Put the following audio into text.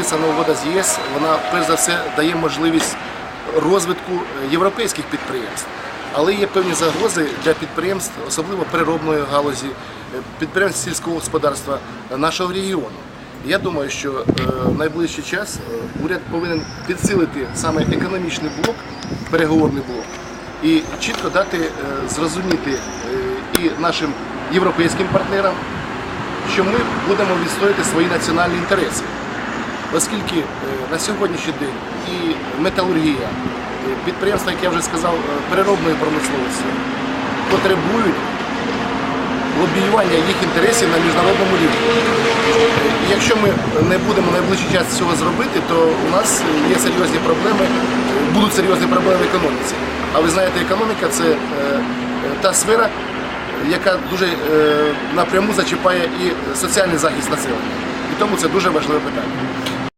підписана угода з ЄС, вона перш за все дає можливість розвитку е, європейських підприємств. Але є певні загрози для підприємств, особливо переробної галузі, е, підприємств сільського господарства нашого регіону. Я думаю, що е, в найближчий час е, уряд повинен підсилити саме економічний блок, переговорний блок, і чітко дати е, зрозуміти е, і нашим європейським партнерам, що ми будемо відстояти свої національні інтереси. Оскільки е, на сьогоднішній день і металургія, і підприємства, як я вже сказав, е, переробної промисловості потребують лобіювання їх інтересів на міжнародному рівні. Е, якщо ми не будемо найближчий час цього зробити, то у нас є серйозні проблеми, е, будуть серйозні проблеми в економіці. А ви знаєте, економіка це е, е, та сфера, яка дуже е, напряму зачіпає і соціальний захист населення. І тому це дуже важливе питання.